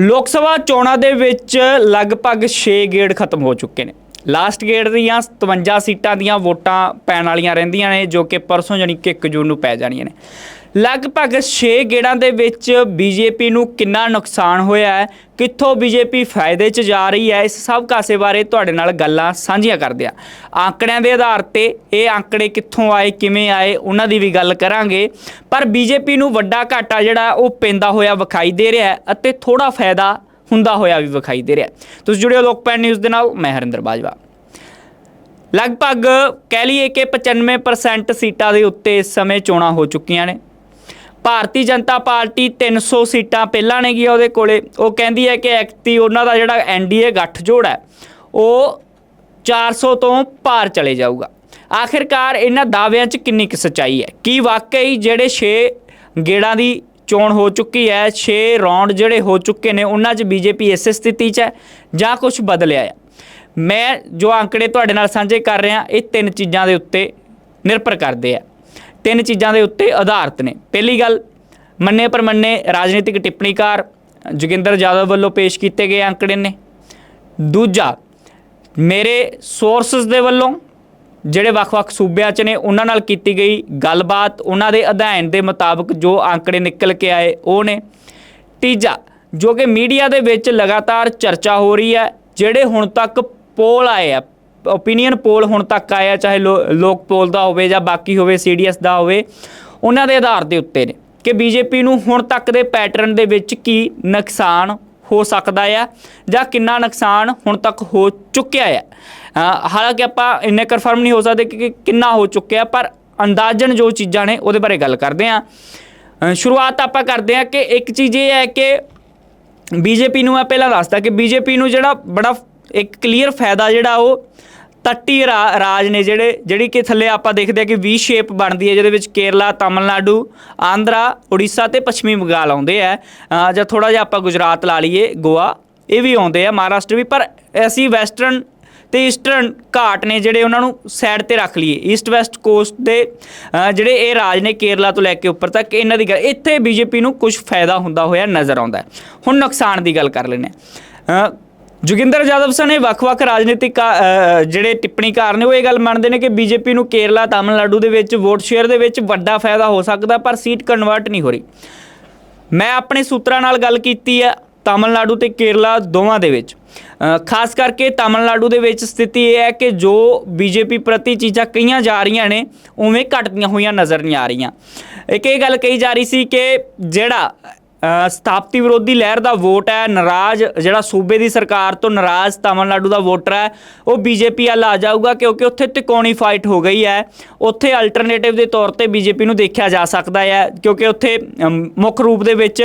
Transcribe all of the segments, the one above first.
ਲੋਕ ਸਭਾ ਚੋਣਾਂ ਦੇ ਵਿੱਚ ਲਗਭਗ 6 ਗੇੜ ਖਤਮ ਹੋ ਚੁੱਕੇ ਨੇ। ਲਾਸਟ ਗੇੜ ਦੀਆਂ 57 ਸੀਟਾਂ ਦੀਆਂ ਵੋਟਾਂ ਪੈਣ ਵਾਲੀਆਂ ਰਹਿੰਦੀਆਂ ਨੇ, ਜੋ ਕਿ ਪਰਸੋਂ ਜਾਨੀ ਕਿ 1 ਜੂਨ ਨੂੰ ਪੈ ਜਾਣੀਆਂ ਨੇ। ਲਗਭਗ 6 ਗੇੜਾਂ ਦੇ ਵਿੱਚ ਬੀਜੇਪੀ ਨੂੰ ਕਿੰਨਾ ਨੁਕਸਾਨ ਹੋਇਆ ਹੈ, ਕਿੱਥੋਂ ਬੀਜੇਪੀ ਫਾਇਦੇ 'ਚ ਜਾ ਰਹੀ ਹੈ, ਇਸ ਸਭ ਕਾਸੇ ਬਾਰੇ ਤੁਹਾਡੇ ਨਾਲ ਗੱਲਾਂ ਸਾਂਝੀਆਂ ਕਰਦੇ ਆ ਆંકੜਿਆਂ ਦੇ ਆਧਾਰ ਤੇ ਇਹ ਆંકੜੇ ਕਿੱਥੋਂ ਆਏ, ਕਿਵੇਂ ਆਏ, ਉਹਨਾਂ ਦੀ ਵੀ ਗੱਲ ਕਰਾਂਗੇ। ਪਰ ਬੀਜੇਪੀ ਨੂੰ ਵੱਡਾ ਘਾਟਾ ਜਿਹੜਾ, ਉਹ ਪੈਂਦਾ ਹੋਇਆ ਵਿਖਾਈ ਦੇ ਰਿਹਾ ਹੈ ਅਤੇ ਥੋੜਾ ਫਾਇਦਾ ਹੁੰਦਾ ਹੋਇਆ ਵੀ ਵਿਖਾਈ ਦੇ ਰਿਹਾ ਤੁਸੀਂ ਜੁੜਿਓ ਲੋਕਪੈਨ ਨਿਊਜ਼ ਦੇ ਨਾਲ, ਮੈਂ ਹਰਿੰਦਰ ਬਾਜਵਾ। ਲਗਭਗ ਕਹਿ ਲਈਏ ਕਿ 95% ਸੀਟਾਂ ਦੇ ਉੱਤੇ ਇਸ ਸਮੇਂ ਚੋਣਾਂ ਹੋ ਚੁੱਕੀਆਂ ਨੇ। ਭਾਰਤੀ ਜਨਤਾ ਪਾਰਟੀ 300 ਸੀਟਾਂ ਪਹਿਲਾਂ ਨੇ ਗਿਆ ਉਹਦੇ ਕੋਲੇ। ਉਹ ਕਹਿੰਦੀ ਹੈ ਕਿ ਐਕਤੀ ਉਹਨਾਂ ਦਾ ਜਿਹੜਾ ਐਨਡੀਏ ਗੱਠਜੋੜ ਹੈ, ਉਹ 400 ਤੋਂ ਪਾਰ ਚਲੇ ਜਾਊਗਾ। ਆਖਿਰਕਾਰ ਇਹਨਾਂ ਦਾਅਵਿਆਂ 'ਚ ਕਿੰਨੀ ਕੁ ਸੱਚਾਈ ਹੈ? ਕੀ ਵਾਕਈ ਜਿਹੜੇ 6 ਗੇੜਾਂ ਦੀ ਚੋਣ ਹੋ ਚੁੱਕੀ ਹੈ 6 ਰੌਂਡ ਜਿਹੜੇ ਹੋ ਚੁੱਕੇ ਨੇ, ਉਹਨਾਂ 'ਚ ਬੀਜੇਪੀ ਇਸੇ ਸਥਿਤੀ 'ਚ ਹੈ ਜਾਂ ਕੁਝ ਬਦਲਿਆ ਹੈ? ਮੈਂ ਜੋ ਅੰਕੜੇ ਤੁਹਾਡੇ ਨਾਲ ਸਾਂਝੇ ਕਰ ਰਿਹਾ, ਇਹ ਤਿੰਨ ਚੀਜ਼ਾਂ ਦੇ ਉੱਤੇ ਨਿਰਭਰ ਕਰਦੇ ਆ। ਤਿੰਨ ਚੀਜ਼ਾਂ ਦੇ ਉੱਤੇ ਆਧਾਰਿਤ ਨੇ। ਪਹਿਲੀ ਗੱਲ, ਮੰਨੇ ਪਰਮੰਨੇ ਰਾਜਨੀਤਿਕ ਟਿੱਪਣੀਕਾਰ ਜੋਗਿੰਦਰ ਜਾਦਵ ਵੱਲੋਂ ਪੇਸ਼ ਕੀਤੇ ਗਏ ਅੰਕੜੇ ਨੇ। ਦੂਜਾ, ਮੇਰੇ ਸੋਰਸਸ ਦੇ ਵੱਲੋਂ ਜਿਹੜੇ ਵੱਖ-ਵੱਖ ਸੂਬਿਆਂ 'ਚ ਨੇ, ਉਹਨਾਂ ਨਾਲ ਕੀਤੀ ਗਈ ਗੱਲਬਾਤ, ਉਹਨਾਂ ਦੇ ਅਧਿਐਨ ਦੇ ਮੁਤਾਬਕ ਜੋ ਅੰਕੜੇ ਨਿਕਲ ਕੇ ਆਏ, ਉਹ ਨੇ। ਤੀਜਾ, ਜੋ ਕਿ ਮੀਡੀਆ ਦੇ ਵਿੱਚ ਲਗਾਤਾਰ ਚਰਚਾ ਹੋ ਰਹੀ ਹੈ, ਜਿਹੜੇ ਹੁਣ ਤੱਕ ਪੋਲ ਆਏ ਆ ਓਪੀਨੀਅਨ ਪੋਲ ਹੁਣ ਤੱਕ ਆਇਆ, ਚਾਹੇ ਲੋ- ਲੋਕ ਪੋਲ ਦਾ ਹੋਵੇ ਜਾਂ ਬਾਕੀ ਹੋਵੇ ਸੀਡੀਐਸ ਦਾ ਹੋਵੇ, ਉਹਨਾਂ ਦੇ ਆਧਾਰ ਦੇ ਉੱਤੇ ਨੇ ਕਿ ਬੀਜੇਪੀ ਨੂੰ ਹੁਣ ਤੱਕ ਦੇ ਪੈਟਰਨ ਦੇ ਵਿੱਚ ਕੀ ਨੁਕਸਾਨ ਹੋ ਸਕਦਾ ਆ ਜਾਂ ਕਿੰਨਾ ਨੁਕਸਾਨ ਹੁਣ ਤੱਕ ਹੋ ਚੁੱਕਿਆ ਆ। ਹਾਲਾਂਕਿ ਆਪਾਂ ਇੰਨੇ ਕਨਫਰਮ ਨਹੀਂ ਹੋ ਸਕਦੇ ਕਿ ਕਿ ਕਿੰਨਾ ਹੋ ਚੁੱਕਿਆ, ਪਰ ਅੰਦਾਜ਼ਨ ਜੋ ਚੀਜ਼ਾਂ ਨੇ ਉਹਦੇ ਬਾਰੇ ਗੱਲ ਕਰਦੇ ਆ ਸ਼ੁਰੂਆਤ ਆਪਾਂ ਕਰਦੇ ਆ ਕਿ ਇੱਕ ਚੀਜ਼ ਇਹ ਹੈ ਕਿ ਬੀਜੇਪੀ ਨੂੰ ਮੈਂ ਪਹਿਲਾਂ ਦੱਸਦਾ ਕਿ ਬੀਜੇਪੀ ਨੂੰ ਜਿਹੜਾ ਬੜਾ ਇੱਕ ਕਲੀਅਰ ਫਾਇਦਾ ਜਿਹੜਾ ਉਹ ਤੱਟੀ ਰਾ- ਰਾਜ ਨੇ ਜਿਹੜੇ, ਜਿਹੜੀ ਕਿ ਥੱਲੇ ਆਪਾਂ ਦੇਖਦੇ ਆ ਕਿ ਵੀ ਸ਼ੇਪ ਬਣਦੀ ਹੈ, ਜਿਹਦੇ ਵਿੱਚ ਕੇਰਲਾ, ਤਾਮਿਲਨਾਡੂ, ਆਂਧਰਾ, ਉੜੀਸਾ ਤੇ ਪੱਛਮੀ ਬੰਗਾਲ ਆਉਂਦੇ ਆ। ਜਾਂ ਥੋੜਾ ਜਿਹਾ ਆਪਾਂ ਗੁਜਰਾਤ ਲਾ ਲਈਏ, ਗੋਆ, ਇਹ ਵੀ ਆਉਂਦੇ ਆ ਮਹਾਰਾਸ਼ਟਰ ਵੀ। ਪਰ ਅਸੀਂ ਵੈਸਟਰਨ ਤੇ ਈਸਟਰਨ ਘਾਟ ਨੇ ਜਿਹੜੇ ਉਹਨਾਂ ਨੂੰ ਸਾਈਡ ਤੇ ਰੱਖ ਲਈਏ। ਈਸਟ ਵੈਸਟ ਕੋਸਟ ਦੇ ਜਿਹੜੇ ਇਹ ਰਾਜ ਨੇ ਕੇਰਲਾ ਤੋਂ ਲੈ ਕੇ ਉੱਪਰ ਤੱਕ, ਇਹਨਾਂ ਦੀ ਗੱਲ, ਇੱਥੇ ਬੀਜੇਪੀ ਨੂੰ ਕੁਝ ਫਾਇਦਾ ਹੁੰਦਾ ਹੋਇਆ ਨਜ਼ਰ ਆਉਂਦਾ ਹੁਣ ਨੁਕਸਾਨ ਦੀ ਗੱਲ ਕਰ ਲੈਂਦੇ ਹਾਂ। ਜੋਗਿੰਦਰ ਜਾਦਵ ਸਣੇ ਵੱਖ-ਵੱਖ ਰਾਜਨੀਤਿਕ ਕਾ- ਜਿਹੜੇ ਟਿੱਪਣੀਕਾਰ ਨੇ, ਉਹ ਇਹ ਗੱਲ ਮੰਨਦੇ ਨੇ ਕਿ ਬੀਜੇਪੀ ਨੂੰ ਕੇਰਲਾ, ਤਾਮਿਲਨਾਡੂ ਦੇ ਵਿੱਚ, ਵੋਟ ਸ਼ੇਅਰ ਦੇ ਵਿੱਚ ਵੱਡਾ ਫਾਇਦਾ ਹੋ ਸਕਦਾ, ਪਰ ਸੀਟ ਕਨਵਰਟ ਨਹੀਂ ਹੋ ਰਹੀ। ਮੈਂ ਆਪਣੇ ਸੂਤਰਾਂ ਨਾਲ ਗੱਲ ਕੀਤੀ ਹੈ ਤਾਮਿਲਨਾਡੂ ਤੇ ਕੇਰਲਾ ਦੋਵਾਂ ਦੇ ਵਿੱਚ। ਖਾਸ ਕਰਕੇ ਤਾਮਿਲਨਾਡੂ ਦੇ ਵਿੱਚ ਸਥਿਤੀ ਇਹ ਹੈ ਕਿ ਜੋ ਬੀਜੇਪੀ ਪ੍ਰਤੀ ਚੀਜ਼ਾਂ ਕਹੀਆਂ ਜਾ ਰਹੀਆਂ ਨੇ, ਉਵੇਂ ਘਟਦੀਆਂ ਹੋਈਆਂ ਨਜ਼ਰ ਨਹੀਂ ਆ ਰਹੀਆਂ। ਇੱਕ ਇਹ ਗੱਲ ਕਹੀ ਜਾ ਰਹੀ ਸੀ ਕਿ ਜਿਹੜਾ ਸਥਾਪਤੀ ਵਿਰੋਧੀ ਲਹਿਰ ਦਾ ਵੋਟ ਹੈ, ਨਾਰਾਜ਼ ਜਿਹੜਾ ਸੂਬੇ ਦੀ ਸਰਕਾਰ ਤੋਂ ਨਾਰਾਜ਼ ਤਾਮਿਲਨਾਡੂ ਦਾ ਵੋਟਰ ਹੈ, ਉਹ ਬੀਜੇਪੀ ਵੱਲ ਆ ਜਾਊਗਾ ਕਿਉਂਕਿ ਉੱਥੇ ਤਿਕੋਣੀ ਫਾਈਟ ਹੋ ਗਈ ਹੈ। ਉੱਥੇ ਅਲਟਰਨੇਟਿਵ ਦੇ ਤੌਰ ਤੇ ਬੀਜੇਪੀ ਨੂੰ ਦੇਖਿਆ ਜਾ ਸਕਦਾ ਹੈ ਕਿਉਂਕਿ ਉੱਥੇ ਮੁੱਖ ਰੂਪ ਦੇ ਵਿੱਚ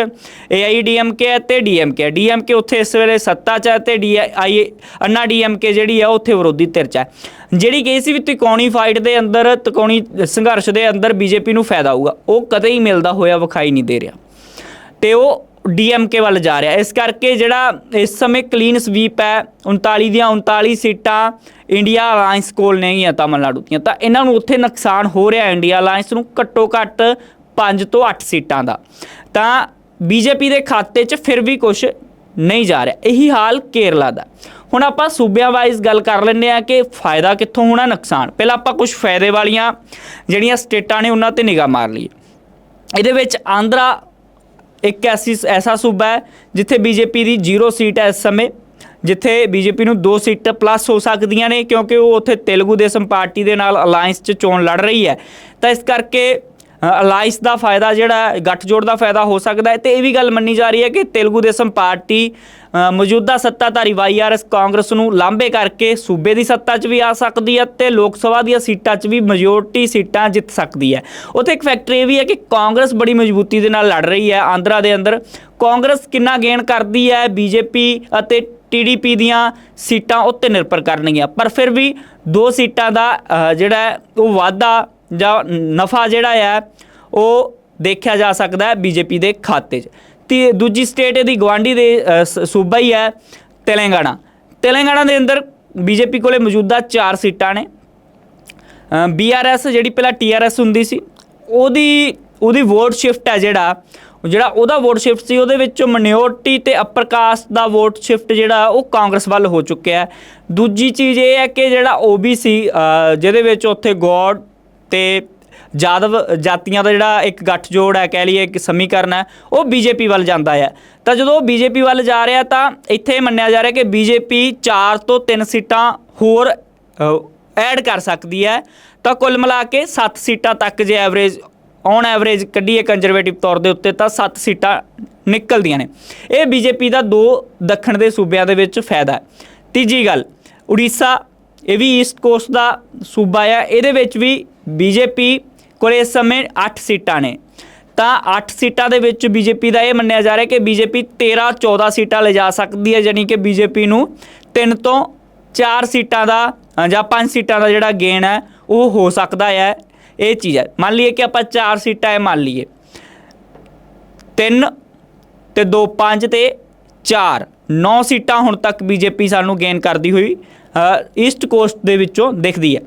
ਏਆਈਡੀਐਮਕੇ ਹੈ ਤੇ ਡੀਐਮਕੇ ਡੀਐਮਕੇ ਉੱਥੇ ਇਸ ਵੇਲੇ ਸੱਤਾ 'ਚ ਹੈ ਤੇ ਡੀਆਈ ਅੰਨਾ ਡੀਐਮਕੇ ਜਿਹੜੀ ਹੈ ਉੱਥੇ ਵਿਰੋਧੀ ਧਿਰ 'ਚ ਹੈ। ਜਿਹੜੀ ਕਹੀ ਸੀ ਵੀ ਤਿਕੋਣੀ ਫਾਈਟ ਦੇ ਅੰਦਰ, ਤਿਕੋਣੀ ਸੰਘਰਸ਼ ਦੇ ਅੰਦਰ ਬੀਜੇਪੀ ਨੂੰ ਫਾਇਦਾ ਹੋਊਗਾ, ਉਹ ਕਦੇ ਹੀ ਮਿਲਦਾ ਹੋਇਆ ਵਿਖਾਈ ਨਹੀਂ ਦੇ ਰਿਹਾ। ਤੇ ਉਹ ਡੀਐਮਕੇ ਵੱਲ ਜਾ ਰਿਹਾ। ਇਸ ਕਰਕੇ ਜਿਹੜਾ ਇਸ ਸਮੇਂ ਕਲੀਨ ਸਵੀਪ ਹੈ 39 ਦੀਆਂ 39 ਸੀਟਾਂ ਇੰਡੀਆ ਅਲਾਈਅੰਸ ਕੋਲ ਨਹੀਂ ਹੈ ਤਾਮਿਲਨਾਡੂ ਦੀਆਂ। ਤਾਂ ਇਹਨਾਂ ਨੂੰ ਉੱਥੇ ਨੁਕਸਾਨ ਹੋ ਰਿਹਾ ਇੰਡੀਆ ਅਲਾਈਅੰਸ ਨੂੰ ਘੱਟੋ ਘੱਟ 5 ਤੋਂ 8 ਸੀਟਾਂ ਦਾ। ਤਾਂ ਬੀਜੇਪੀ ਦੇ ਖਾਤੇ 'ਚ ਫਿਰ ਵੀ ਕੁਝ ਨਹੀਂ ਜਾ ਰਿਹਾ। ਇਹੀ ਹਾਲ ਕੇਰਲਾ ਦਾ। ਹੁਣ ਆਪਾਂ ਸੂਬਿਆਂ ਵਾਈਜ਼ ਗੱਲ ਕਰ ਲੈਂਦੇ ਆ ਕਿ ਫਾਇਦਾ ਕਿੱਥੋਂ ਹੋਣਾ, ਨੁਕਸਾਨ। ਪਹਿਲਾਂ ਆਪਾਂ ਕੁਝ ਫਾਇਦੇ ਵਾਲੀਆਂ ਜਿਹੜੀਆਂ ਸਟੇਟਾਂ ਨੇ, ਉਹਨਾਂ ਤੇ ਨਿਗਾਹ ਮਾਰ ਲਈਏ। ਇਹਦੇ ਵਿੱਚ ਆਂਧਰਾ ਇੱਕ ਐਸੀ ਐਸਾ ਸੂਬਾ ਹੈ ਜਿੱਥੇ ਬੀਜੇਪੀ ਦੀ ਜ਼ੀਰੋ ਸੀਟ ਹੈ ਇਸ ਸਮੇਂ, ਜਿੱਥੇ ਬੀਜੇਪੀ ਨੂੰ ਦੋ ਸੀਟਾਂ ਪਲੱਸ ਹੋ ਸਕਦੀਆਂ ਨੇ ਕਿਉਂਕਿ ਉਹ ਉੱਥੇ ਤੇਲਗੂ ਦੇਸਮ ਪਾਰਟੀ ਦੇ ਨਾਲ ਅਲਾਈਅੰਸ 'ਚ ਚੋਣ ਲੜ ਰਹੀ ਹੈ। ਤਾਂ ਇਸ ਕਰਕੇ ਅਲਾਈਅੰਸ ਦਾ ਫਾਇਦਾ ਜਿਹੜਾ ਹੈ, ਗੱਠਜੋੜ ਦਾ ਫਾਇਦਾ ਹੋ ਸਕਦਾ ਹੈ ਤੇ ਇਹ ਵੀ ਗੱਲ ਮੰਨੀ ਜਾ ਰਹੀ ਹੈ ਕਿ ਤੇਲਗੂ ਦੇਸਮ ਪਾਰਟੀ ਮੌਜੂਦਾ ਸੱਤਾਧਾਰੀ ਵਾਈਆਰਐਸ ਕਾਂਗਰਸ ਨੂੰ ਲਾਂਭੇ ਕਰਕੇ ਸੂਬੇ ਦੀ ਸੱਤਾ 'ਚ ਵੀ ਆ ਸਕਦੀ ਹੈ ਤੇ ਲੋਕ ਸਭਾ ਦੀਆਂ ਸੀਟਾਂ 'ਚ ਵੀ ਮੈਜੋਰਟੀ ਸੀਟਾਂ ਜਿੱਤ ਸਕਦੀ ਹੈ। ਉੱਥੇ ਇੱਕ ਫੈਕਟਰ ਇਹ ਵੀ ਹੈ ਕਿ ਕਾਂਗਰਸ ਬੜੀ ਮਜ਼ਬੂਤੀ ਦੇ ਨਾਲ ਲੜ ਰਹੀ ਹੈ ਆਂਧਰਾ ਦੇ ਅੰਦਰ। ਕਾਂਗਰਸ ਕਿੰਨਾ ਗੇਨ ਕਰਦੀ ਹੈ ਬੀਜੇਪੀ ਅਤੇ ਟੀਡੀਪੀ ਦੀਆਂ ਸੀਟਾਂ ਉੱਤੇ ਨਿਰਭਰ ਕਰਨਗੀਆਂ। ਪਰ ਫਿਰ ਵੀ ਦੋ ਸੀਟਾਂ ਦਾ ਜਿਹੜਾ ਉਹ ਵਾਧਾ ਜਾਂ ਨਫਾ ਜਿਹੜਾ ਹੈ ਉਹ ਦੇਖਿਆ ਜਾ ਸਕਦਾ ਹੈ ਬੀਜੇਪੀ ਦੇ ਖਾਤੇ 'ਚ। ਤੇ ਦੂਜੀ ਸਟੇਟ ਇਹਦੀ ਗਵਾਂਢੀ ਦੇ ਸੂਬਾ ਹੀ ਹੈ, ਤੇਲੰਗਾਨਾ। ਤੇਲੰਗਾਨਾ ਦੇ ਅੰਦਰ ਬੀਜੇਪੀ ਕੋਲੇ ਮੌਜੂਦਾ 4 ਸੀਟਾਂ ਨੇ। ਬੀਆਰਐਸ ਜਿਹੜੀ ਪਹਿਲਾਂ ਟੀਆਰਐਸ ਹੁੰਦੀ ਸੀ, ਉਹਦੀ ਉਹਦੀ ਵੋਟ ਸ਼ਿਫਟ ਹੈ ਜਿਹੜਾ ਜਿਹੜਾ ਉਹਦਾ ਵੋਟ ਸ਼ਿਫਟ ਸੀ, ਉਹਦੇ ਵਿੱਚ ਮਿਨੋਰਟੀ ਤੇ ਅਪਰ ਕਾਸਟ ਦਾ ਵੋਟ ਸ਼ਿਫਟ ਜਿਹੜਾ, ਉਹ ਕਾਂਗਰਸ ਵੱਲ ਹੋ ਚੁੱਕਿਆ ਹੈ। ਦੂਜੀ ਚੀਜ਼ ਇਹ ਹੈ ਕਿ ਜਿਹੜਾ ਓਬੀਸੀ ਜਿਹਦੇ ਵਿੱਚ ਉੱਥੇ ਗੌਡ ਤੇ ਜਾਦਵ ਜਾਤੀਆਂ ਦਾ ਜਿਹੜਾ ਇੱਕ ਗੱਠਜੋੜ ਹੈ, ਕਹਿ ਲਈਏ ਇੱਕ ਸਮੀਕਰਨ ਹੈ, ਉਹ ਬੀਜੇਪੀ ਵੱਲ ਜਾਂਦਾ ਹੈ। ਤਾਂ ਜਦੋਂ ਉਹ ਬੀਜੇਪੀ ਵੱਲ ਜਾ ਰਿਹਾ, ਤਾਂ ਇੱਥੇ ਮੰਨਿਆ ਜਾ ਰਿਹਾ ਕਿ ਬੀਜੇਪੀ 4 ਤੋਂ 3 ਸੀਟਾਂ ਹੋਰ ਐਡ ਕਰ ਸਕਦੀ ਹੈ। ਤਾਂ ਕੁੱਲ ਮਿਲਾ ਕੇ 7 ਸੀਟਾਂ ਤੱਕ ਜੇ ਐਵਰੇਜ ਔਨ ਐਵਰੇਜ ਕੱਢੀਏ ਕੰਜ਼ਰਵੇਟਿਵ ਤੌਰ ਦੇ ਉੱਤੇ, ਤਾਂ 7 ਸੀਟਾਂ ਨਿਕਲਦੀਆਂ ਨੇ। ਇਹ ਬੀਜੇਪੀ ਦਾ ਦੋ ਦੱਖਣ ਦੇ ਸੂਬਿਆਂ ਦੇ ਵਿੱਚ ਫਾਇਦਾ ਹੈ। ਤੀਜੀ ਗੱਲ, ਉੜੀਸਾ, ਇਹ ਵੀ ਈਸਟ ਕੋਸਟ ਦਾ ਸੂਬਾ ਹੈ ਇਹਦੇ ਵਿੱਚ ਵੀ ਬੀਜੇਪੀ ਕੋਲ ਇਸ ਸਮੇਂ 8 ਸੀਟਾਂ ਨੇ। ਤਾਂ 8 ਸੀਟਾਂ ਦੇ ਵਿੱਚ ਬੀਜੇਪੀ ਦਾ ਇਹ ਮੰਨਿਆ ਜਾ ਰਿਹਾ ਕਿ ਬੀਜੇਪੀ 13 14 ਸੀਟਾਂ ਲਿਜਾ ਸਕਦੀ ਹੈ, ਯਾਨੀ ਕਿ ਬੀਜੇਪੀ ਨੂੰ 3 ਤੋਂ 4 ਸੀਟਾਂ ਦਾ ਜਾਂ 5 ਸੀਟਾਂ ਦਾ ਜਿਹੜਾ ਗੇਨ ਹੈ, ਉਹ ਹੋ ਸਕਦਾ ਹੈ, ਇਹ ਚੀਜ਼ ਹੈ। ਮੰਨ ਲਈਏ ਕਿ ਆਪਾਂ 4 ਸੀਟਾਂ ਇਹ ਮੰਨ ਲਈਏ। 3 ਤੇ 2 5 ਤੇ 4 9 ਸੀਟਾਂ ਹੁਣ ਤੱਕ ਬੀਜੇਪੀ ਸਾਨੂੰ ਗੇਨ ਕਰਦੀ ਹੋਈ ਈਸਟ ਕੋਸਟ ਦੇ ਵਿੱਚੋਂ ਦਿਖਦੀ ਹੈ।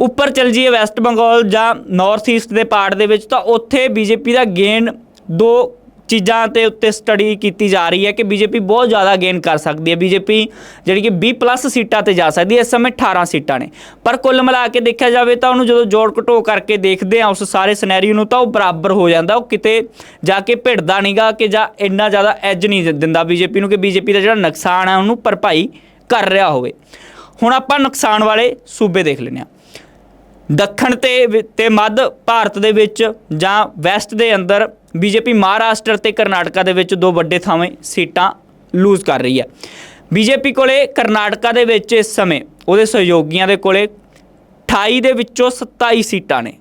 ਉੱਪਰ ਚਲ ਜਾਈਏ ਵੈਸਟ ਬੰਗਾਲ ਜਾਂ ਨਾਰਥ ਈਸਟ ਦੇ ਪਾਰਟ ਦੇ ਵਿੱਚ, ਤਾਂ ਉੱਥੇ ਬੀਜੇਪੀ ਦਾ ਗੇਨ ਦੋ ਚੀਜ਼ਾਂ ਤੇ ਉੱਤੇ ਸਟੱਡੀ ਕੀਤੀ ਜਾ ਰਹੀ ਹੈ ਕਿ ਬੀਜੇਪੀ ਬਹੁਤ ਜ਼ਿਆਦਾ ਗੇਨ ਕਰ ਸਕਦੀ ਹੈ। ਬੀਜੇਪੀ ਜਿਹੜੀ ਕਿ 20 ਪਲੱਸ ਸੀਟਾਂ ਤੇ ਜਾ ਸਕਦੀ ਹੈ, ਇਸ ਸਮੇਂ 18 ਸੀਟਾਂ ਨੇ। ਪਰ ਕੁੱਲ ਮਿਲਾ ਕੇ ਦੇਖਿਆ ਜਾਵੇ ਤਾਂ ਉਹਨੂੰ ਜਦੋਂ ਜੋੜ ਘਟੋ ਕਰਕੇ ਦੇਖਦੇ ਆ ਉਸ ਸਾਰੇ ਸਿਨੈਰੀਓ ਨੂੰ, ਤਾਂ ਉਹ ਬਰਾਬਰ ਹੋ ਜਾਂਦਾ। ਉਹ ਕਿਤੇ ਜਾ ਕੇ ਭਿੜਦਾ ਨਹੀਂਗਾ ਕਿ ਜਾਂ ਇੰਨਾ ਜ਼ਿਆਦਾ ਐਜ ਨਹੀਂ ਦਿੰਦਾ ਬੀਜੇਪੀ ਨੂੰ ਕਿ ਬੀਜੇਪੀ ਦਾ ਜਿਹੜਾ ਨੁਕਸਾਨ ਹੈ, ਉਹਨੂੰ ਭਰਪਾਈ ਕਰ ਰਿਹਾ ਹੋਵੇ। ਹੁਣ ਆਪਾਂ ਨੁਕਸਾਨ ਵਾਲੇ ਸੂਬੇ ਦੇਖ ਲੈਂਦੇ ਹਾਂ। ਦੱਖਣ ਤੇ ਵਿ- ਤੇ ਮੱਧ ਭਾਰਤ ਦੇ ਵਿੱਚ ਜਾਂ ਵੈਸਟ ਦੇ ਅੰਦਰ ਬੀਜੇਪੀ ਮਹਾਰਾਸ਼ਟਰ ਤੇ ਕਰਨਾਟਕਾ ਦੇ ਵਿੱਚ ਦੋ ਵੱਡੇ ਥਾਵੇਂ ਸੀਟਾਂ ਲੂਜ਼ ਕਰ ਰਹੀ ਹੈ। ਬੀਜੇਪੀ ਕੋਲੇ ਕਰਨਾਟਕਾ ਦੇ ਵਿੱਚ ਇਸ ਸਮੇਂ ਉਹਦੇ ਸਹਿਯੋਗੀਆਂ ਦੇ ਕੋਲੇ 28 ਦੇ ਵਿੱਚੋਂ 27 ਸੀਟਾਂ ਨੇ।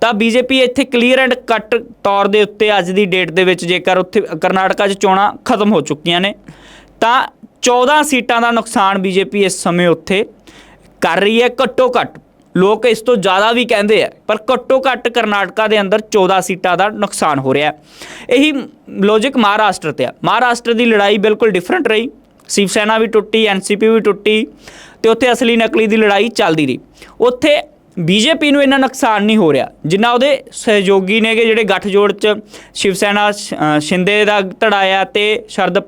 ਤਾਂ ਬੀਜੇਪੀ ਇੱਥੇ ਕਲੀਅਰ ਐਂਡ ਕੱਟ ਤੌਰ ਦੇ ਉੱਤੇ ਅੱਜ ਦੀ ਡੇਟ ਦੇ ਵਿੱਚ ਜੇਕਰ ਉੱਥੇ ਕਰਨਾਟਕਾ 'ਚ ਚੋਣਾਂ ਖਤਮ ਹੋ ਚੁੱਕੀਆਂ ਨੇ, ਤਾਂ 14 ਸੀਟਾਂ ਦਾ ਨੁਕਸਾਨ ਬੀਜੇਪੀ ਇਸ ਸਮੇਂ ਉੱਥੇ ਕਰ ਰਹੀ ਹੈ ਘੱਟੋ ਘੱਟ। ਲੋਕ ਇਸ ਤੋਂ ਜ਼ਿਆਦਾ ਵੀ ਕਹਿੰਦੇ ਆ, ਪਰ ਘੱਟੋ ਘੱਟ ਕਰਨਾਟਕਾ ਦੇ ਅੰਦਰ 14 ਸੀਟਾਂ ਦਾ ਨੁਕਸਾਨ ਹੋ ਰਿਹਾ ਹੈ। ਇਹੀ ਲੌਜੀਕ ਮਹਾਰਾਸ਼ਟਰ ਤੇ ਆ। ਮਹਾਰਾਸ਼ਟਰ ਦੀ ਲੜਾਈ ਬਿਲਕੁਲ ਡਿਫਰੈਂਟ ਰਹੀ। ਸ਼ਿਵ ਸੈਨਾ ਵੀ ਟੁੱਟੀ ਐਨਸੀਪੀ ਵੀ ਟੁੱਟੀ ਤੇ ਉੱਥੇ ਅਸਲੀ ਨਕਲੀ ਦੀ ਲੜਾਈ ਚੱਲਦੀ ਰਹੀ। ਉੱਥੇ ਬੀਜੇਪੀ ਨੂੰ ਇੰਨਾ ਨੁਕਸਾਨ ਨਹੀਂ ਹੋ ਰਿਹਾ, ਜਿੰਨਾ ਉਹਦੇ ਸਹਿਯੋਗੀ ਨੇਗੇ ਜਿਹੜੇ ਗੱਠਜੋੜ ਚ ਸ਼ਿਵ ਸੈਨਾ ਸ਼ਿੰਦੇ ਦਾ ਧੜਾ ਆ ਤੇ ਸ਼ਰਦ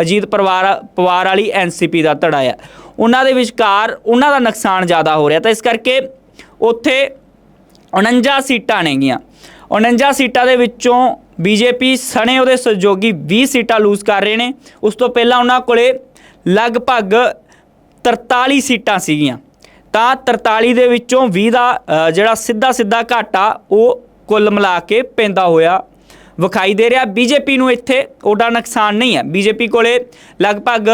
ਅਜੀਤ ਪਰਿਵਾਰ, ਪਵਾਰ ਵਾਲੀ ਐਨਸੀਪੀ ਦਾ ਧੜਾ ਆ ਉਹਨਾਂ ਦੇ ਵਿਚਕਾਰ ਉਹਨਾਂ ਦਾ ਨੁਕਸਾਨ ਜ਼ਿਆਦਾ ਹੋ ਰਿਹਾ। ਤਾਂ ਇਸ ਕਰਕੇ ਉੱਥੇ 49 ਸੀਟਾਂ ਨੇਗੀਆਂ। 49 ਸੀਟਾਂ ਦੇ ਵਿੱਚੋਂ ਬੀਜੇਪੀ ਸਣੇ ਉਹਦੇ ਸਹਿਯੋਗੀ 20 ਸੀਟਾਂ ਲੂਜ਼ ਕਰ ਰਹੇ ਨੇ। ਉਸ ਤੋਂ ਪਹਿਲਾਂ ਉਹਨਾਂ ਕੋਲੇ ਲਗਭਗ 43 ਸੀਟਾਂ ਸੀਗੀਆਂ। ਤਾਂ 43 ਦੇ ਵਿੱਚੋਂ 20 ਦਾ ਜਿਹੜਾ ਸਿੱਧਾ ਸਿੱਧਾ ਘਾਟਾ ਉਹ ਕੁੱਲ ਮਿਲਾ ਕੇ ਪੈਂਦਾ ਹੋਇਆ ਵਿਖਾਈ ਦੇ ਰਿਹਾ। ਬੀਜੇਪੀ ਨੂੰ ਇੱਥੇ ਉਹਦਾ ਨੁਕਸਾਨ ਨਹੀਂ ਹੈ। ਬੀਜੇਪੀ ਕੋਲੇ ਲਗਭਗ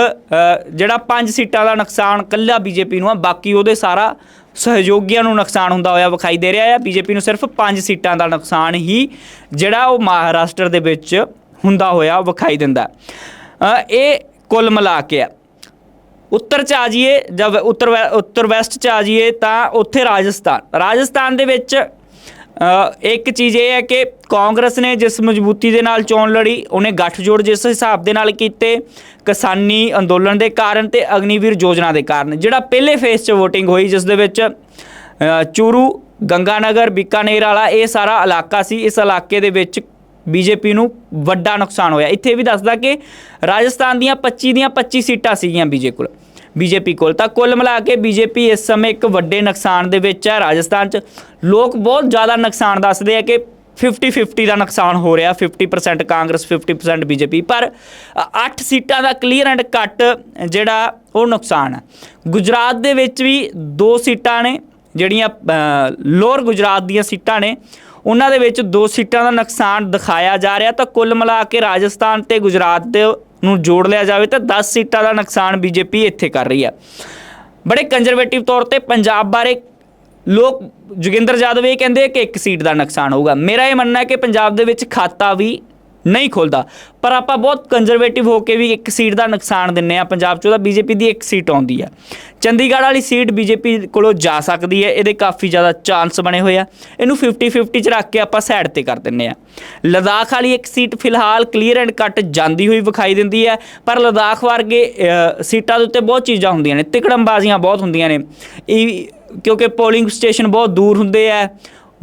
ਜਿਹੜਾ 5 ਸੀਟਾਂ ਦਾ ਨੁਕਸਾਨ ਕੱਲਾ ਬੀਜੇਪੀ ਨੂੰ ਆ ਬਾਕੀ ਉਹਦੇ ਸਾਰਾ ਸਹਿਯੋਗੀਆਂ ਨੂੰ ਨੁਕਸਾਨ ਹੁੰਦਾ ਹੋਇਆ ਵਿਖਾਈ ਦੇ ਰਿਹਾ ਹੈ। ਬੀਜੇਪੀ ਨੂੰ ਸਿਰਫ 5 ਸੀਟਾਂ ਦਾ ਨੁਕਸਾਨ ਹੀ ਜਿਹੜਾ ਉਹ ਮਹਾਰਾਸ਼ਟਰ ਦੇ ਵਿੱਚ ਹੁੰਦਾ ਹੋਇਆ ਵਿਖਾਈ ਦਿੰਦਾ ਇਹ ਕੁੱਲ ਮਿਲਾ ਕੇ ਆ ਉੱਤਰ ਚ ਆ ਜਾਈਏ ਜਦ ਉੱਤਰ ਵੈ- ਉੱਤਰ ਵੈਸਟ ਚ ਆ ਜਾਈਏ ਤਾਂ ਉੱਥੇ ਰਾਜਸਥਾਨ। ਰਾਜਸਥਾਨ ਦੇ ਵਿੱਚ ਇੱਕ ਚੀਜ਼ ਇਹ ਹੈ ਕਿ ਕਾਂਗਰਸ ਨੇ ਜਿਸ ਮਜ਼ਬੂਤੀ ਦੇ ਨਾਲ ਚੋਣ ਲੜੀ ਉਹਨੇ ਗੱਠਜੋੜ ਜਿਸ ਹਿਸਾਬ ਦੇ ਨਾਲ ਕੀਤੇ ਕਿਸਾਨੀ ਅੰਦੋਲਨ ਦੇ ਕਾਰਨ ਤੇ ਅਗਨੀਵੀਰ ਯੋਜਨਾ ਦੇ ਕਾਰਨ। ਜਿਹੜਾ ਪਹਿਲੇ ਫੇਸ 'ਚ VOTING ਹੋਈ ਜਿਸ ਦੇ ਵਿੱਚ ਅ, ਚੂਰੂ ਗੰਗਾਨਗਰ ਬੀਕਾਨੇਰ ਵਾਲਾ ਇਹ ਸਾਰਾ ਇਲਾਕਾ ਸੀ ਇਸ ਇਲਾਕੇ ਦੇ ਵਿੱਚ ਬੀਜੇਪੀ ਨੂੰ ਵੱਡਾ ਨੁਕਸਾਨ ਹੋਇਆ। ਇੱਥੇ ਵੀ ਦੱਸਦਾ ਕਿ ਰਾਜਸਥਾਨ ਦੀਆਂ 25 ਦੀਆਂ 25 ਸੀਟਾਂ ਸੀਗੀਆਂ ਬੀਜੇ ਕੋਲ। ਬੀਜੇਪੀ ਕੋਲ। ਤਾਂ ਕੁੱਲ ਮਿਲਾ ਕੇ ਬੀਜੇਪੀ ਇਸ ਸਮੇਂ ਇੱਕ ਵੱਡੇ ਨੁਕਸਾਨ ਦੇ ਵਿੱਚ ਹੈ ਰਾਜਸਥਾਨ 'ਚ। ਲੋਕ ਬਹੁਤ ਜ਼ਿਆਦਾ ਨੁਕਸਾਨ ਦੱਸਦੇ ਆ ਕਿ 50 50 ਦਾ ਨੁਕਸਾਨ ਹੋ ਰਿਹਾ 50% ਕਾਂਗਰਸ 50% ਬੀਜੇਪੀ। ਪਰ 8 ਸੀਟਾਂ ਦਾ ਕਲੀਅਰ ਐਂਡ ਕੱਟ ਜਿਹੜਾ ਉਹ ਨੁਕਸਾਨ ਹੈ ਗੁਜਰਾਤ ਦੇ ਵਿੱਚ ਵੀ ਦੋ ਸੀਟਾਂ ਨੇ, ਜਿਹੜੀਆਂ ਲੋਅਰ ਗੁਜਰਾਤ ਦੀਆਂ ਸੀਟਾਂ ਨੇ, ਉਹਨਾਂ ਦੇ ਵਿੱਚ ਦੋ ਸੀਟਾਂ ਦਾ ਨੁਕਸਾਨ ਦਿਖਾਇਆ ਜਾ ਰਿਹਾ। ਤਾਂ ਕੁੱਲ ਮਿਲਾ ਕੇ ਰਾਜਸਥਾਨ ਤੇ ਗੁਜਰਾਤ ਦੇ ਨੂੰ ਜੋੜ ਲਿਆ ਜਾਵੇ ਤਾਂ 10 ਸੀਟਾਂ ਦਾ ਨੁਕਸਾਨ ਬੀਜੇਪੀ ਇੱਥੇ ਕਰ ਰਹੀ ਹੈ ਬੜੇ ਕੰਜ਼ਰਵੇਟਿਵ ਤੌਰ ਤੇ ਪੰਜਾਬ ਬਾਰੇ ਲੋਕ ਜੋਗਿੰਦਰ ਯਾਦਵ ਇਹ ਕਹਿੰਦੇ ਕਿ ਇੱਕ ਸੀਟ ਦਾ ਨੁਕਸਾਨ ਹੋਊਗਾ। ਮੇਰਾ ਇਹ ਮੰਨਣਾ ਹੈ ਕਿ ਪੰਜਾਬ ਦੇ ਵਿੱਚ ਖਾਤਾ ਵੀ ਨਹੀਂ ਖੁੱਲਦਾ। ਪਰ ਆਪਾਂ ਬਹੁਤ ਕੰਜ਼ਰਵੇਟਿਵ ਹੋ ਕੇ ਵੀ ਇੱਕ ਸੀਟ ਦਾ ਨੁਕਸਾਨ ਦਿੰਨੇ ਆ ਪੰਜਾਬ 'ਚ ਉਹਦਾ ਬੀਜੇਪੀ ਦੀ ਇੱਕ ਸੀਟ ਆਉਂਦੀ ਆ ਚੰਡੀਗੜ੍ਹ ਵਾਲੀ ਸੀਟ ਬੀਜੇਪੀ ਕੋਲੋਂ ਜਾ ਸਕਦੀ ਹੈ। ਇਹਦੇ ਕਾਫੀ ਜ਼ਿਆਦਾ ਚਾਂਸ ਬਣੇ ਹੋਏ ਆ। ਇਹਨੂੰ 50 50 'ਚ ਰੱਖ ਕੇ ਆਪਾਂ ਸਾਈਡ ਤੇ ਕਰ ਦਿੰਨੇ ਆ ਲਦਾਖ ਵਾਲੀ ਇੱਕ ਸੀਟ ਫਿਲਹਾਲ ਕਲੀਅਰ ਐਂਡ ਕੱਟ ਜਾਂਦੀ ਹੋਈ ਵਿਖਾਈ ਦਿੰਦੀ ਹੈ। ਪਰ ਲਦਾਖ ਵਰਗੇ ਸੀਟਾਂ ਦੇ ਉੱਤੇ ਬਹੁਤ ਚੀਜ਼ਾਂ ਹੁੰਦੀਆਂ ਨੇ। ਤਿਕੜਮਬਾਜ਼ੀਆਂ ਬਹੁਤ ਹੁੰਦੀਆਂ ਨੇ। ਇਹ ਕਿਉਂਕਿ ਪੋਲਿੰਗ ਸਟੇਸ਼ਨ ਬਹੁਤ ਦੂਰ ਹੁੰਦੇ ਆ।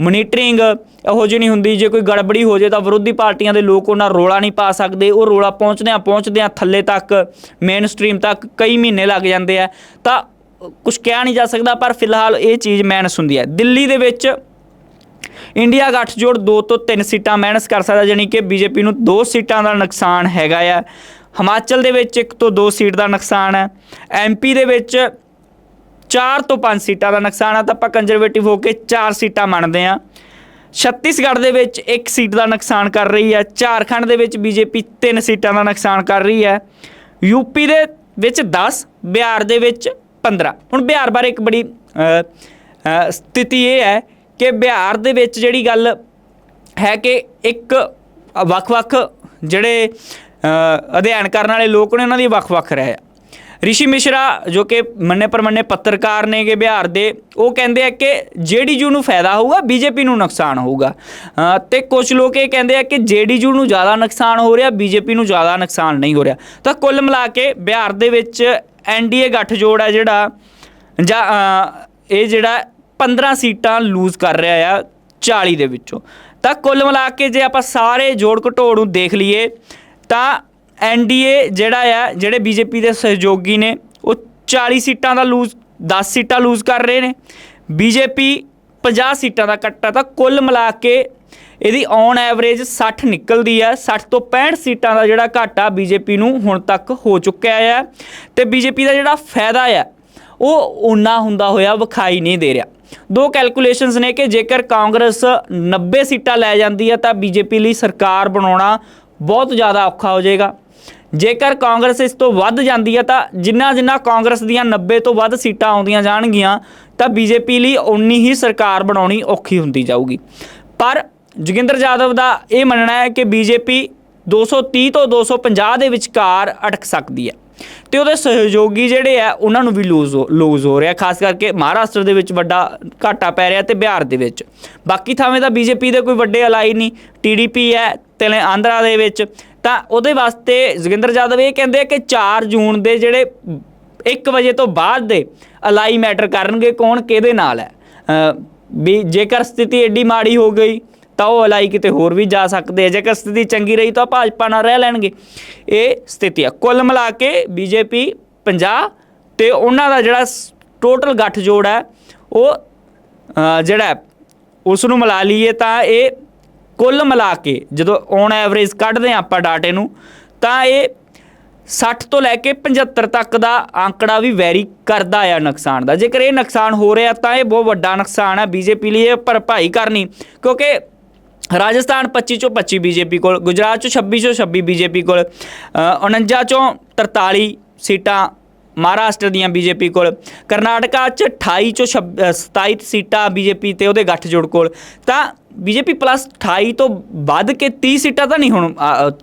ਮੋਨੀਟਰਿੰਗ ਇਹੋ ਜਿਹੀ ਨਹੀਂ ਹੁੰਦੀ। ਜੇ ਕੋਈ ਗੜਬੜੀ ਹੋ ਜੇ ਤਾਂ ਵਿਰੋਧੀ ਪਾਰਟੀਆਂ ਦੇ ਲੋਕ ਉਹਨਾਂ ਰੋਲਾ ਨਹੀਂ ਪਾ ਸਕਦੇ। ਉਹ ਰੋਲਾ ਪਹੁੰਚਦਿਆਂ ਪਹੁੰਚਦਿਆਂ ਥੱਲੇ ਤੱਕ ਮੇਨ ਸਟ੍ਰੀਮ ਤੱਕ ਕਈ ਮਹੀਨੇ ਲੱਗ ਜਾਂਦੇ ਆ। ਤਾਂ ਕੁਝ ਕਿਹਾ ਨਹੀਂ ਜਾ ਸਕਦਾ, ਪਰ ਫਿਲਹਾਲ ਇਹ ਚੀਜ਼ ਮੈਨਸ ਹੁੰਦੀ ਹੈ। ਦਿੱਲੀ ਦੇ ਵਿੱਚ ਇੰਡੀਆ ਗੱਠਜੋੜ 2 ਤੋਂ 3 ਸੀਟਾਂ ਮਾਈਨਸ ਕਰ ਸਕਦਾ ਜਾਨੀ ਕਿ ਬੀਜੇਪੀ ਨੂੰ 2 ਸੀਟਾਂ ਦਾ ਨੁਕਸਾਨ ਹੈਗਾ ਆ। ਹਿਮਾਚਲ ਦੇ ਵਿੱਚ 1 ਤੋਂ 2 ਸੀਟ ਦਾ ਨੁਕਸਾਨ ਹੈ। ਐਮਪੀ ਦੇ ਵਿੱਚ 4 ਤੋਂ 5 ਸੀਟਾਂ ਦਾ ਨੁਕਸਾਨ ਆ, ਤਾਂ ਆਪਾਂ ਕੰਜ਼ਰਵੇਟਿਵ ਹੋ ਕੇ 4 ਸੀਟਾਂ ਮੰਨਦੇ ਆ ਛੱਤੀਸਗੜ੍ਹ ਦੇ ਵਿੱਚ ਇੱਕ ਸੀਟ ਦਾ ਨੁਕਸਾਨ ਕਰ ਰਹੀ ਹੈ, ਝਾਰਖੰਡ ਦੇ ਵਿੱਚ ਬੀਜੇਪੀ ਤਿੰਨ ਸੀਟਾਂ ਦਾ ਨੁਕਸਾਨ ਕਰ ਰਹੀ ਹੈ ਯੂਪੀ ਦੇ ਵਿੱਚ 10 ਬਿਹਾਰ ਦੇ ਵਿੱਚ 15 ਹੁਣ ਬਿਹਾਰ ਬਾਰੇ ਇੱਕ ਬੜੀ ਸਥਿਤੀ ਇਹ ਹੈ ਕਿ ਬਿਹਾਰ ਦੇ ਵਿੱਚ ਜਿਹੜੀ ਗੱਲ ਹੈ ਕਿ ਇੱਕ ਵੱਖ-ਵੱਖ ਜਿਹੜੇ ਅਧਿਐਨ ਕਰਨ ਵਾਲੇ ਲੋਕ ਨੇ, ਉਹਨਾਂ ਦੀ ਵੱਖ-ਵੱਖ ਰਹਿ ਆ। ਰਿਸ਼ੀ ਮਿਸ਼ਰਾ ਜੋ ਕਿ ਮੰਨੇ ਪਰਮੰਨੇ ਪੱਤਰਕਾਰ ਨੇਗੇ ਬਿਹਾਰ ਦੇ ਉਹ ਕਹਿੰਦੇ ਆ ਕਿ ਜੇਡੀਯੂ ਨੂੰ ਫਾਇਦਾ ਹੋਊਗਾ ਬੀਜੇਪੀ ਨੂੰ ਨੁਕਸਾਨ ਹੋਊਗਾ। ਅ, ਤੇ ਕੁਝ ਲੋਕ ਇਹ ਕਹਿੰਦੇ ਆ ਕਿ ਜੇਡੀਯੂ ਨੂੰ ਜ਼ਿਆਦਾ ਨੁਕਸਾਨ ਹੋ ਰਿਹਾ ਬੀਜੇਪੀ ਨੂੰ ਜ਼ਿਆਦਾ ਨੁਕਸਾਨ ਨਹੀਂ ਹੋ ਰਿਹਾ। ਤਾਂ ਕੁੱਲ ਮਿਲਾ ਕੇ ਬਿਹਾਰ ਦੇ ਵਿੱਚ ਐਨਡੀਏ ਗੱਠਜੋੜ ਹੈ ਜਿਹੜਾ ਜਾਂ ਇਹ ਜਿਹੜਾ 15 ਸੀਟਾਂ ਲੂਜ਼ ਕਰ ਰਿਹਾ ਆ 40 ਦੇ ਵਿੱਚੋਂ। ਤਾਂ ਕੁੱਲ ਮਿਲਾ ਕੇ ਜੇ ਆਪਾਂ ਸਾਰੇ ਜੋੜ ਘਟੋੜ ਨੂੰ ਦੇਖ ਲਈਏ ਤਾਂ ਐਨਡੀਏ ਜਿਹੜਾ ਆ, ਜਿਹੜੇ ਬੀਜੇਪੀ ਦੇ ਸਹਿਯੋਗੀ ਨੇ, ਉਹ 40 ਸੀਟਾਂ ਦਾ ਲੂਜ਼ 10 ਸੀਟਾਂ ਲੂਜ਼ ਕਰ ਰਹੇ ਨੇ। ਬੀਜੇਪੀ 50 ਸੀਟਾਂ ਦਾ ਕੱਟਾ ਤਾਂ ਕੁੱਲ ਮਿਲਾ ਕੇ ਇਹਦੀ ਔਨ ਐਵਰੇਜ 60 ਨਿਕਲਦੀ ਹੈ 60 ਤੋਂ 65 ਸੀਟਾਂ ਦਾ ਜਿਹੜਾ ਘਾਟਾ ਬੀਜੇਪੀ ਨੂੰ ਹੁਣ ਤੱਕ ਹੋ ਚੁੱਕਿਆ ਹੈ ਤੇ ਬੀਜੇਪੀ ਦਾ ਜਿਹੜਾ ਫਾਇਦਾ ਆ, ਉਹ ਉਨਾ ਹੁੰਦਾ ਹੋਇਆ ਵਿਖਾਈ ਨਹੀਂ ਦੇ ਰਿਹਾ। ਦੋ ਕੈਲਕੂਲੇਸ਼ਨਸ ਨੇ ਕਿ ਜੇਕਰ ਕਾਂਗਰਸ 90 ਸੀਟਾਂ ਲੈ ਜਾਂਦੀ ਹੈ ਤਾਂ ਬੀਜੇਪੀ ਲਈ ਸਰਕਾਰ ਬਣਾਉਣਾ ਬਹੁਤ ਜ਼ਿਆਦਾ ਔਖਾ ਹੋ ਜਾਏਗਾ। ਜੇਕਰ ਕਾਂਗਰਸ ਇਸ ਤੋਂ ਵੱਧ ਜਾਂਦੀ ਹੈ ਤਾਂ ਜਿੰਨਾ ਜਿੰਨਾ ਕਾਂਗਰਸ ਦੀਆਂ 90 ਤੋਂ ਵੱਧ ਸੀਟਾਂ ਆਉਂਦੀਆਂ ਜਾਣਗੀਆਂ, ਤਾਂ ਬੀਜੇਪੀ ਲਈ ਉਨੀ ਹੀ ਸਰਕਾਰ ਬਣਾਉਣੀ ਔਖੀ ਹੁੰਦੀ ਜਾਊਗੀ। ਪਰ ਜੋਗਿੰਦਰ ਜਾਦਵ ਦਾ ਇਹ ਮੰਨਣਾ ਹੈ ਕਿ ਬੀਜੇਪੀ 230 ਤੋਂ 250 ਦੇ ਵਿਚਕਾਰ ਅਟਕ ਸਕਦੀ ਹੈ ਤੇ ਉਹਦੇ ਸਹਿਯੋਗੀ ਜਿਹੜੇ ਆ ਉਹਨਾਂ ਨੂੰ ਵੀ ਲੂਜ਼ ਲੂਜ਼ ਹੋ ਰਿਹਾ, ਖਾਸ ਕਰਕੇ ਮਹਾਰਾਸ਼ਟਰ ਦੇ ਵਿੱਚ ਵੱਡਾ ਘਾਟਾ ਪੈ ਰਿਹਾ ਤੇ ਬਿਹਾਰ ਦੇ ਵਿੱਚ। ਬਾਕੀ ਥਾਵੇਂ ਤਾਂ ਬੀਜੇਪੀ ਦੇ ਕੋਈ ਵੱਡੇ ਅਲਾਈ ਨਹੀਂ। ਟੀਡੀਪੀ ਹੈ ਤੇ ਆਂਧਰਾ ਦੇ ਵਿੱਚ। ਤਾਂ ਉਹਦੇ ਵਾਸਤੇ ਜੋਗਿੰਦਰ ਯਾਦਵ ਇਹ ਕਹਿੰਦੇ ਕਿ 4 ਜੂਨ ਦੇ ਜਿਹੜੇ 1 ਵਜੇ ਤੋਂ ਬਾਅਦ ਦੇ ਅਲਾਈ ਮੈਟਰ ਕਰਨਗੇ ਕੌਣ, ਕਿਹਦੇ ਨਾਲ ਹੈ। ਵੀ ਜੇਕਰ ਸਥਿਤੀ ਐਡੀ ਮਾੜੀ ਹੋ ਗਈ, ਤਾਂ ਉਹ ਅਲਾਈ ਕਿਤੇ ਹੋਰ ਵੀ ਜਾ ਸਕਦੇ ਆ। ਜੇਕਰ ਸਥਿਤੀ ਚੰਗੀ ਰਹੀ ਤਾਂ ਭਾਜਪਾ ਨਾਲ ਰਹਿ ਲੈਣਗੇ। ਇਹ ਸਥਿਤੀ ਆ। ਕੁੱਲ ਮਿਲਾ ਕੇ ਬੀਜੇਪੀ 50 ਤੇ ਉਹਨਾਂ ਦਾ ਜਿਹੜਾ ਟੋਟਲ ਗੱਠਜੋੜ ਹੈ, ਉਹ ਜਿਹੜਾ ਉਸ ਨੂੰ ਮਿਲਾ ਲਈਏ ਤਾਂ ਇਹ ਕੁੱਲ ਮਿਲਾ ਕੇ ਜਦੋਂ ਔਨ ਐਵਰੇਜ ਕੱਢਦੇ ਹਾਂ ਆਪਾਂ ਡਾਟੇ ਨੂੰ ਤਾਂ ਇਹ 60 ਤੋਂ ਲੈ ਕੇ 75 ਤੱਕ ਦਾ ਅੰਕੜਾ ਵੀ ਵੈਰੀ ਕਰਦਾ ਆ ਨੁਕਸਾਨ ਦਾ। ਜੇਕਰ ਇਹ ਨੁਕਸਾਨ ਹੋ ਰਿਹਾ ਤਾਂ ਇਹ ਬਹੁਤ ਵੱਡਾ ਨੁਕਸਾਨ ਹੈ ਬੀਜੇਪੀ ਲਈ ਇਹ ਭਰਪਾਈ ਕਰਨੀ ਕਿਉਂਕਿ ਰਾਜਸਥਾਨ 25 ਚੋਂ 25 ਬੀਜੇਪੀ ਕੋਲ ਗੁਜਰਾਤ ਚੋਂ 26 ਚੋਂ 26 ਬੀਜੇਪੀ ਕੋਲ ਅ, 49 ਚੋਂ 43 ਸੀਟਾਂ ਮਹਾਰਾਸ਼ਟਰ ਦੀਆਂ ਬੀਜੇਪੀ ਕੋਲ। ਕਰਨਾਟਕਾ ਚ 28 ਚੋਂ 26 ਅ, 27 ਸੀਟਾਂ ਬੀਜੇਪੀ ਤੇ ਉਹਦੇ ਗੱਠਜੋੜ ਕੋਲ। ਤਾਂ ਬੀਜੇਪੀ ਪਲੱਸ 28 ਤੋਂ ਵੱਧ ਕੇ 30 ਸੀਟਾਂ ਤਾਂ ਨਹੀਂ ਹੁਣ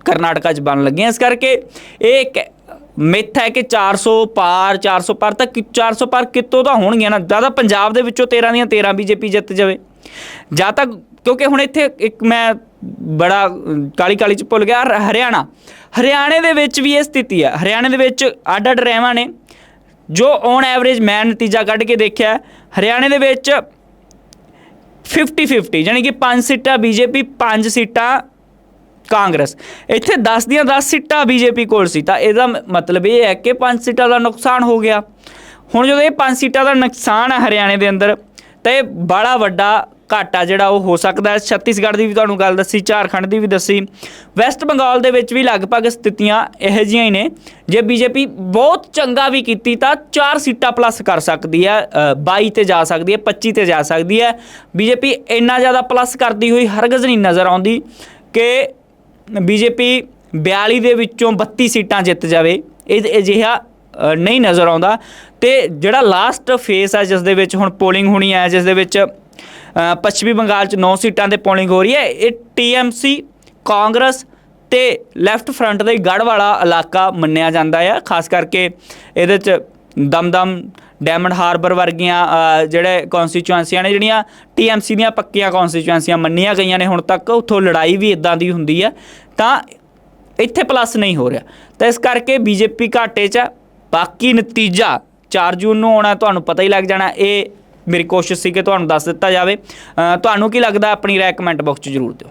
ਕਰਨਾਟਕਾ ਚ ਬਣ ਲੱਗੀਆਂ। ਇਸ ਕਰਕੇ ਇਹ ਇੱਕ ਮਿੱਥ ਹੈ ਕਿ 400 ਪਾਰ 400 ਪਾਰ ਤਾਂ ਕਿ 400 ਪਾਰ ਕਿੱਤੋਂ ਤਾਂ ਹੋਣਗੀਆਂ ਨਾ? ਜ਼ਿਆਦਾ ਪੰਜਾਬ ਦੇ ਵਿੱਚੋਂ 13 ਦੀਆਂ 13 ਬੀਜੇਪੀ ਜਿੱਤ ਜਾਵੇ। ਜਾਂ ਤਾਂ ਕਿਉਂਕਿ ਹੁਣ ਇੱਥੇ ਇੱਕ ਮੈਂ ਬੜਾ ਕਾਲੀ ਕਾਲੀ ਚ ਭੁੱਲ ਗਿਆ ਹਰਿਆਣਾ। ਹਰਿਆਣੇ ਦੇ ਵਿੱਚ ਵੀ ਇਹ ਸਥਿਤੀ ਹੈ। ਹਰਿਆਣੇ ਦੇ ਵਿੱਚ ਅੱਡ ਅੱਡ ਰਹਿਵਾਂ ਨੇ। ਜੋ ਔਨ ਐਵਰੇਜ ਮੈਂ ਨਤੀਜਾ ਕੱਢ ਕੇ ਦੇਖਿਆ, ਹਰਿਆਣੇ ਦੇ ਵਿੱਚ 50 50 ਯਾਨੀ ਕਿ 5 ਸੀਟਾਂ ਬੀਜੇਪੀ 5 ਸੀਟਾਂ ਕਾਂਗਰਸ। ਇੱਥੇ 10 ਦੀਆਂ 10 ਸੀਟਾਂ ਬੀਜੇਪੀ ਕੋਲ ਸੀ, ਤਾਂ ਇਹਦਾ ਮਤਲਬ ਇਹ ਹੈ ਕਿ 5 ਸੀਟਾਂ ਦਾ ਨੁਕਸਾਨ ਹੋ ਗਿਆ। ਹੁਣ ਜਦੋਂ ਇਹ 5 ਸੀਟਾਂ ਦਾ ਨੁਕਸਾਨ ਹੈ ਹਰਿਆਣੇ ਦੇ ਅੰਦਰ, ਤਾਂ ਇਹ ਬੜਾ ਵੱਡਾ ਘਾਟਾ ਜਿਹੜਾ ਉਹ ਹੋ ਸਕਦਾ ਹੈ। ਛੱਤੀਸਗੜ੍ਹ ਦੀ ਵੀ ਤੁਹਾਨੂੰ ਗੱਲ ਦੱਸੀ ਝਾਰਖੰਡ ਦੀ ਵੀ ਦੱਸੀ। ਵੈਸਟ ਬੰਗਾਲ ਦੇ ਵਿੱਚ ਵੀ ਲਗਭਗ ਸਥਿਤੀਆਂ ਇਹੋ ਜਿਹੀਆਂ ਹੀ ਨੇ। ਜੇ ਬੀਜੇਪੀ ਬਹੁਤ ਚੰਗਾ ਵੀ ਕੀਤੀ ਤਾਂ 4 ਸੀਟਾਂ ਪਲੱਸ ਕਰ ਸਕਦੀ ਹੈ ਅ, 22 ਤੇ ਜਾ ਸਕਦੀ ਹੈ 25 ਤੇ ਜਾ ਸਕਦੀ ਹੈ। ਬੀਜੇਪੀ ਇੰਨਾ ਜ਼ਿਆਦਾ ਪਲੱਸ ਕਰਦੀ ਹੋਈ ਹਰਗਜ਼ ਨਹੀਂ ਨਜ਼ਰ ਆਉਂਦੀ ਕਿ ਬੀਜੇਪੀ 42 ਦੇ ਵਿੱਚੋਂ 32 ਸੀਟਾਂ ਜਿੱਤ ਜਾਵੇ। ਇਹ ਅਜਿਹਾ ਨਹੀਂ ਨਜ਼ਰ ਆਉਂਦਾ। ਤੇ ਜਿਹੜਾ ਲਾਸਟ ਫੇਸ ਹੈ ਜਿਸ ਦੇ ਵਿੱਚ ਹੁਣ ਪੋਲਿੰਗ ਹੋਣੀ ਹੈ ਜਿਸ ਦੇ ਵਿੱਚ ਪੱਛਮੀ ਬੰਗਾਲ ਚ 9 ਸੀਟਾਂ ਤੇ ਪੋਲਿੰਗ ਹੋ ਰਹੀ ਹੈ। ਇਹ ਟੀਐਮਸੀ ਕਾਂਗਰਸ ਤੇ ਲੈਫਟ ਫਰੰਟ ਦਾ ਹੀ ਗੜ ਵਾਲਾ ਇਲਾਕਾ ਮੰਨਿਆ ਜਾਂਦਾ ਹੈ ਖਾਸ ਕਰਕੇ ਇਹਦੇ ਚ ਦਮਦਮ ਡਾਇਮੰਡ ਹਾਰਬਰ ਵਰਗੀਆਂ ਜਿਹੜੇ ਕਨਸਟੀਚੁਐਂਸੀਆਂ ਨੇ ਜਿਹੜੀਆਂ ਟੀਐਮਸੀ ਦੀਆਂ ਪੱਕੀਆਂ ਕਨਸਟੀਚੁਐਂਸੀਆਂ ਮੰਨੀਆਂ ਗਈਆਂ ਨੇ, ਹੁਣ ਤੱਕ ਉੱਥੋਂ ਲੜਾਈ ਵੀ ਇਦਾਂ ਦੀ ਹੁੰਦੀ ਹੈ ਤਾਂ ਇੱਥੇ ਪਲੱਸ ਨਹੀਂ ਹੋ ਰਿਹਾ। ਤਾਂ ਇਸ ਕਰਕੇ ਬੀਜੇਪੀ ਘਾਟੇ 'ਚ ਬਾਕੀ ਨਤੀਜਾ 4 ਜੂਨ ਨੂੰ ਆਉਣਾ, ਤੁਹਾਨੂੰ ਪਤਾ ਹੀ ਲੱਗ ਜਾਣਾ, ਇਹ ਮੇਰੀ ਕੋਸ਼ਿਸ਼ ਸੀ ਕਿ ਤੁਹਾਨੂੰ ਦੱਸ ਦਿੱਤਾ ਜਾਵੇ। ਤੁਹਾਨੂੰ ਕੀ ਲੱਗਦਾ ਆਪਣੀ ਰਾਏ ਕਮੈਂਟ ਬਾਕਸ 'ਚ ਜ਼ਰੂਰ ਦਿਓ।